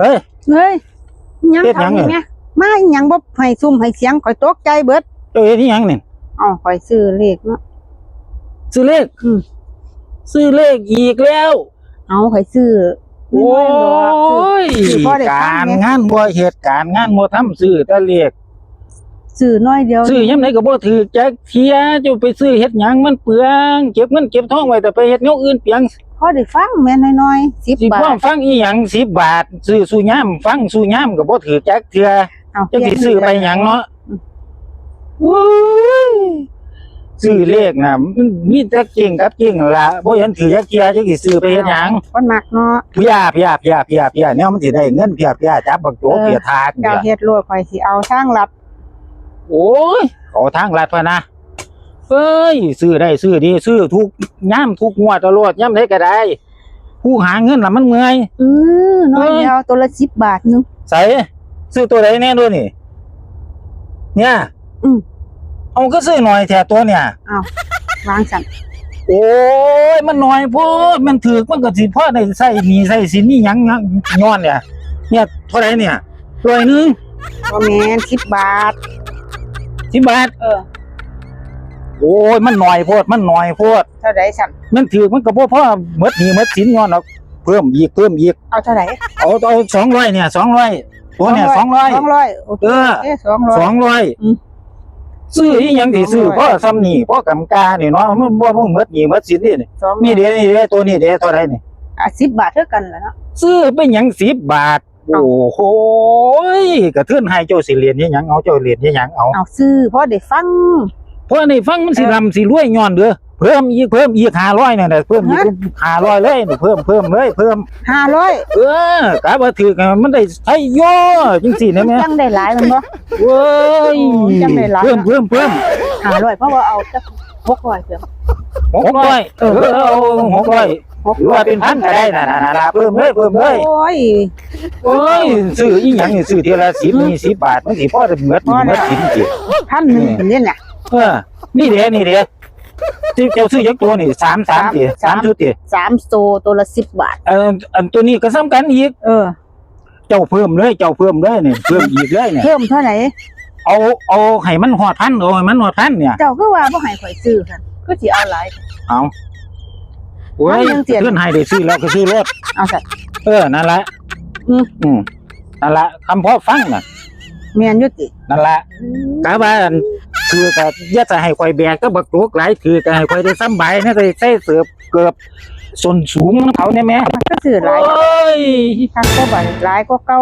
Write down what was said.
เฮ้ย เฮ้ยยังเฮ็ดหยังทำเหรอไงมาอีหยังบ่ให้ซุ่มให้เสียงข่อยตกใจเบิดเจ้าเฮ็ดอีหยังนี่อ๋อข่อยซื้อเลขเนาะ ซื้อเลขอืม ซื้อเลขอีกแล้ว เอาข่อยซื้อโอ้น้อยๆดอกซื้อ ซื้อพอได้กาฟังรไงงานบ่เหตุการณ์งานบ่ทำซื้อแต่เลข ซื้อน้อยเดียวซื้อยามไหนก็บ่ถือจักเที่ยเจ้าไปซื้อเฮ็ดหยังมันเปลืองเก็บเงินเก็บทองไว้แต่ไปเฮ็ดแนวอื่นเปลียงพอได้ฟังแม่นน้อยๆ10สิบาพ่อทฟังอีหยัง10บาทซื้อสู่ยามฟังสู่ยามก็บ่ถือจักเที่ยเอาจะสิซื้อไปหยังเนาะอืมโอ้ยซื้อเลขน่ะมันมีแต่เก่งกับเก่งล่ะบ่เห็นถือจักเที่ยจะสิซื้อไปเฮ็ดหยังคนมักเนาะเพียเพียเพียเพียเพียเนี่ยมันสิได้เงินเพียเพียจับบักโจกเออเพียทานเจ้าเนี่ยเฮ็ดโลดข่อยสิเอาทางลัด โอ้ยขอทางลัดพะนะเอ้ยซื้อได้ซื้อดีซื้อทุกย่ำทุกงวดตลอดย่ำได้ก็ได้ ผู้หาเงินล่ะมันเมื่อยเออน้อยเออเดียวตัวละ10บาทหนึงใส่ซื้อตัวใดแน่ด้วยนี่ เนี่ยอืมเอาก็ซื้อหน่อยแถตัวเนี่ยวางสั่นโอ้ยมันน้อยโพดมันถือมันก็สิพอได้ใส่หนี้ใส่สินนี่หยังหยังย้อนเนี่ย เนี่ยเท่าไหรเนี่ยร้อยหนึงบ่แม่น10บาท สิบบาท เออ โอ้ยมันหน่อยโพดมันหน่อยโพดเท่าใดสั่นมันถือมันก็บ่พอหมดหนี้หมดสินย้อนหรอกเพิ่มอีกเพิ่มอีกเอาเท่าไหร่เอาเอาสองร้อยเนี่ยสองร้อยตัวเนี่ยสองร้อย200โอเคเออโอเค200สองร้อยอืมซื้ออีหยังที่ซื้อสองร้อยพ่อซ้ำนี่พ่อกำกานี่เนาะมันบ่บ่หมดหนี้หมดสินนี่นี่200นี่เด้นี่เด้ตัวนี้เด้เท่าไหร่นี่อะ10บาทเท่ากันแหล้วเนาะซื้อเป็นหยัง10บาทเอ้า โอ้โหยกระเทือนให้เจ้าสิเรียนอีหยังเอาเจ้าเรียนอีหยังเอาเอาซื้อพอได้ฟังเพราะนี่ฟังมันสิลำสิรวยย้อนเด้อเพิ่มอีกเพิ่มอีก500นั่นน่ะเพิ่มอีกฮะ500เลยนี่เพิ่มเพิ่มเลยเพิ่ม500เออกะว่าถือกันมันได้ใช้โยจังสี่นะแม่จังได้หลายแมันบ่เว้ยจังได้หลายเพิ่มเพิ่มเพิ่ม500เพราะว่าเอาจัก600เพิ่มหกร้อยเออเอาหกร้อย หรือว่าเป็นพันก็ได้น่ะน่ะน่ะน่ะเพิ่มเลยเพิ่มเลย โอ้ยโอ้ยซื้ออีหยังนี่ซื้อเทีละสิบนี่สิบบาทมันสิพอได้เหมือนเหมือวนสินจิพันหนึ่งเป็นเนี่ยน่ะเออนี่เด้นี่เด้ที่เจ้าซื้อยักตัวนี่สามสามติสามชุดติ3โซตัวละ10บบาทเอออันตัวนี้ก็สำคัญอีกเออ เจ้าเพิ่มเลยเจ้าเพิ่มเลยนี่เพิ่มอีกเลยเนี่ยเพิ่มเท่าไหร่เอาเอาให้มันฮอดพันเอาให้มันฮอดพันเนี่ย เจ้าคือว่าบ่ให้ข่อยซื้อคั่นคือสิเอาหลายเอา โอ้ยพันหนึ่งเจ็ดเพื่อนให้ได้ซื้อแล้วก็ซื้อรถเอาสัตเออนั่นแหละอืม อืมนั่นแหละคำพ่อฟังน่ะแม่นอยู่ตินั่นแหละกะว่าอันคือก็อย่าจะให้ข่อยแบกก็บักโตกหลายคือก็ให้ข่อยได้สำบายนะได้ใส่เสือบเกือบส่วนสูงของเขาเนี่ยแม่มันก็ซื้อหลายโอ้ย ทางก็บ่หลายกว่าเก่า